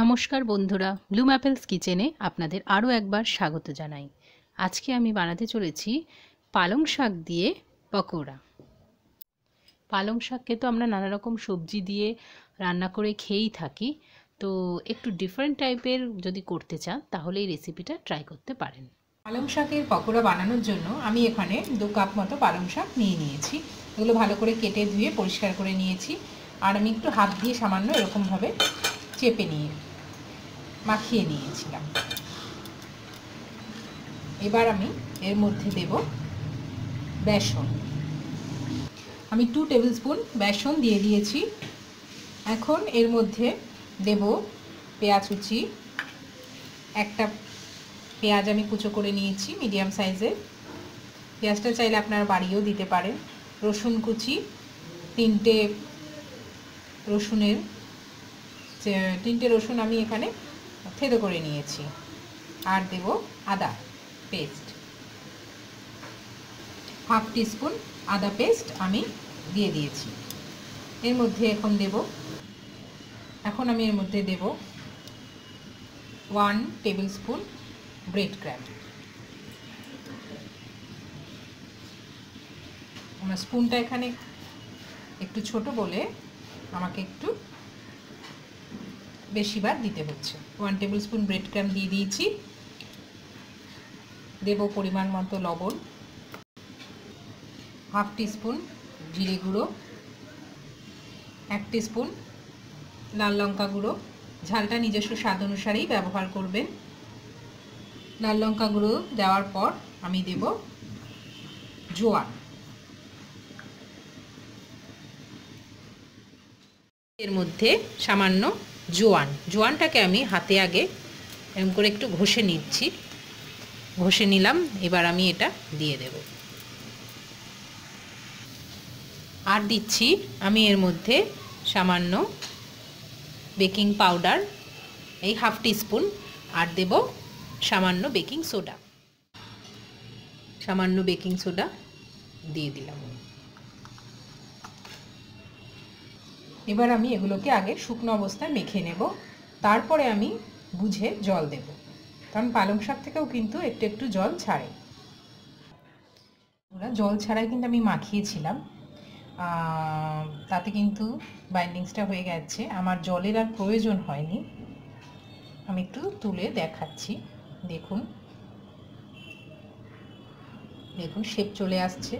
নমস্কার বন্ধুরা Bloom apples কিচেনে আপনাদের আরও একবার স্বাগত জানাই। আজকে আমি বানাতে চলেছি পালং শাক দিয়ে পকোড়া। পালং শাককে তো আমরা নানা রকম সবজি দিয়ে রান্না করে খেয়েই থাকি, তো একটু ডিফারেন্ট টাইপের যদি করতে চান, তাহলে এই রেসিপিটা ট্রাই করতে পারেন। পালং শাকের পকোড়া বানানোর জন্য আমি এখানে দু কাপ মতো পালং শাক নিয়ে নিয়েছি। এগুলো ভালো করে কেটে ধুয়ে পরিষ্কার করে নিয়েছি। আর আমি একটু হাত দিয়ে সামান্য এরকমভাবে চেপে নিয়ে মাখিয়ে নিয়েছিলাম। এবার আমি এর মধ্যে দেব বেসন। আমি টু টেবিল স্পুন বেসন দিয়ে দিয়েছি। এখন এর মধ্যে দেব পেঁয়াজ কুচি। একটা পেঁয়াজ আমি কুচো করে নিয়েছি মিডিয়াম সাইজের পেঁয়াজটা চাইলে আপনারা বাড়িয়েও দিতে পারেন। রসুন কুচি, তিনটে রসুনের তিনটে রসুন আমি এখানে থেদো করে নিয়েছি। আর দেব আদা পেস্ট হাফ টিস্পুন আদা পেস্ট আমি দিয়ে দিয়েছি। এর মধ্যে এখন দেব, এখন আমি এর মধ্যে দেব one tablespoon bread crumb আমার স্পুনটা এখানে একটু ছোট বলে আমাকে একটু বেশিবার দিতে হচ্ছে। One tablespoon bread crumb দিয়ে দিয়েছি। দেব পরিমাণ মতো লবণ। হাফ টিস্পুন জিরে গুঁড়ো। এক টিস্পুন লাল লঙ্কা গুঁড়ো। ঝালটা নিজস্ব স্বাদ অনুসারেই ব্যবহার করবেন। লাল লঙ্কা গুঁড়ো দেওয়ার পর আমি দেব জোয়ান। এর মধ্যে সামান্য জোয়ান। জোয়ানটাকে আমি হাতে আগে এরকম করে একটু ঘষে নিচ্ছি। ঘষে নিলাম, এবার আমি এটা দিয়ে দেব। আর দিচ্ছি আমি এর মধ্যে সামান্য বেকিং পাউডার, এই হাফ টিস্পুন, আর দেব সামান্য বেকিং সোডা। সামান্য বেকিং সোডা দিয়ে দিলাম। এবার আমি এগুলোকে আগে শুকনো অবস্থায় মেখে নেব। তারপরে আমি বুঝে জল দেব। কারণ পালং শাক থেকেও কিন্তু একটু একটু জল ছাড়ে। ওরা জল ছাড়াই কিন্তু আমি মাখিয়েছিলাম। তাতে কিন্তু বাইন্ডিংসটা হয়ে গেছে। আমার জলের আর প্রয়োজন হয়নি। আমি একটু তুলে দেখাচ্ছি। দেখুন। দেখুন শেপ চলে আসছে।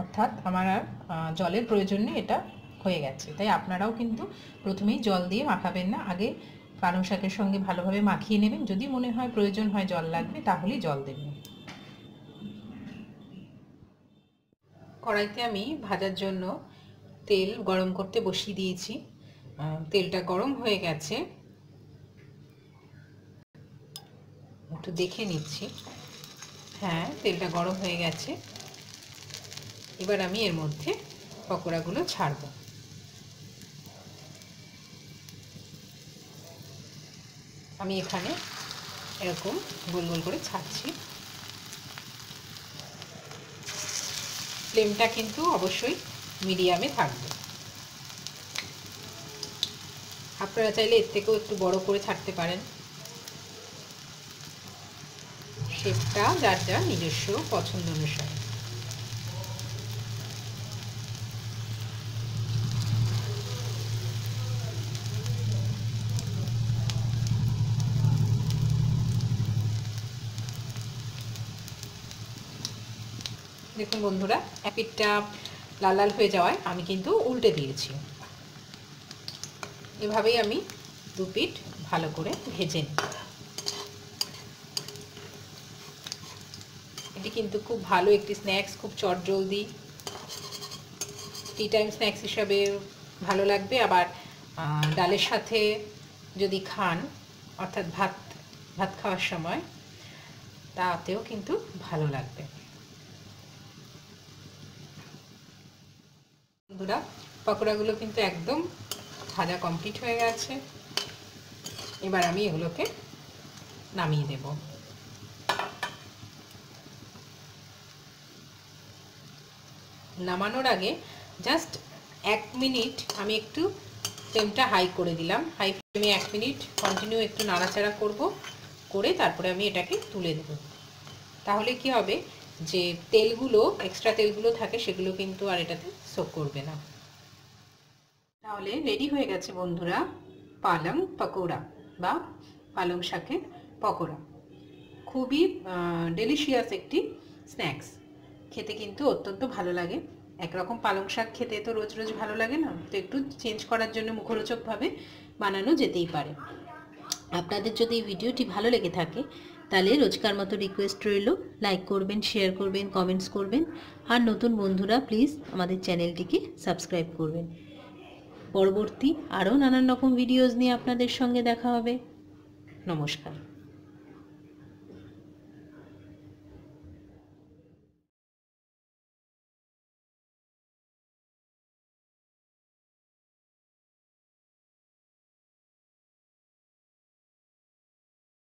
অর্থাৎ আমার আর জলের প্রয়োজন নেই, এটা হয়ে গেছে। তাই আপনারাও কিন্তু প্রথমেই জল দিয়ে মাখাবেন না, আগে পালং শাকের সঙ্গে ভালোভাবে মাখিয়ে নেবেন। যদি মনে হয় প্রয়োজন হয় জল লাগবে, তাহলেই জল দেবেন। কড়াইতে আমি ভাজার জন্য তেল গরম করতে বসিয়ে দিয়েছি। তেলটা গরম হয়ে গেছে। একটু দেখে নিচ্ছি। হ্যাঁ তেলটা গরম হয়ে গেছে। এবার আমি এর মধ্যে পকোড়াগুলো ছাড়ব। আমি এখানে এরকম গোল গোল করে ছাড়ছি। ফ্লেমটা কিন্তু অবশ্যই মিডিয়ামে থাকবে। আপনারা চাইলে এর থেকেও একটু বড় করে ছাড়তে পারেন। শেপটা যার যার নিজস্ব পছন্দ অনুসারে। দেখুন বন্ধুরা পিঠটা লাল লাল হয়ে যাওয়ায় আমি কিন্তু উল্টে দিয়েছি। এভাবেই আমি দু পিঠ ভালো করে ভেজে নিই। এটি কিন্তু খুব ভালো একটি স্ন্যাক্স, খুব চটজলদি টি টাইম স্ন্যাক্স হিসাবে ভালো লাগবে। আবার ডালের সাথে যদি খান, অর্থাৎ ভাত ভাত খাওয়ার সময়, তাতেও কিন্তু ভালো লাগবে। বন্ধুরা পকোড়াগুলো কিন্তু একদম ভাজা কমপ্লিট হয়ে গেছে। এবার আমি এগুলোকে নামিয়ে দেব। নামানোর আগে জাস্ট এক মিনিট আমি একটু ফ্লেমটা হাই করে দিলাম। হাই ফ্লেমে এক মিনিট কন্টিনিউ একটু নাড়াচাড়া করব। করে তারপরে আমি এটাকে তুলে দেব তাহলে কি হবে? যে তেলগুলো এক্সট্রা তেলগুলো থাকে সেগুলো কিন্তু আর এটাতে সোক করবে না। তাহলে রেডি হয়ে গেছে বন্ধুরা, পালং পকোড়া বা পালং শাকের পকোড়া। খুবই ডেলিশিয়াস একটি স্ন্যাক্স খেতে কিন্তু অত্যন্ত ভালো লাগে। একরকম পালং শাক খেতে তো রোজ রোজ ভালো লাগে না? তো একটু চেঞ্জ করার জন্য মুখরোচকভাবে বানানো যেতেই পারে। আপনাদের যদি এই ভিডিওটি ভালো লেগে থাকে তাহলে রোজকার মতো রিকোয়েস্ট রইল। লাইক করবেন শেয়ার করবেন কমেন্টস করবেন। আর নতুন বন্ধুরা প্লিজ আমাদের চ্যানেলটিকে সাবস্ক্রাইব করবেন। পরবর্তী আরও নানান রকম ভিডিওস নিয়ে আপনাদের সঙ্গে দেখা হবে। নমস্কার।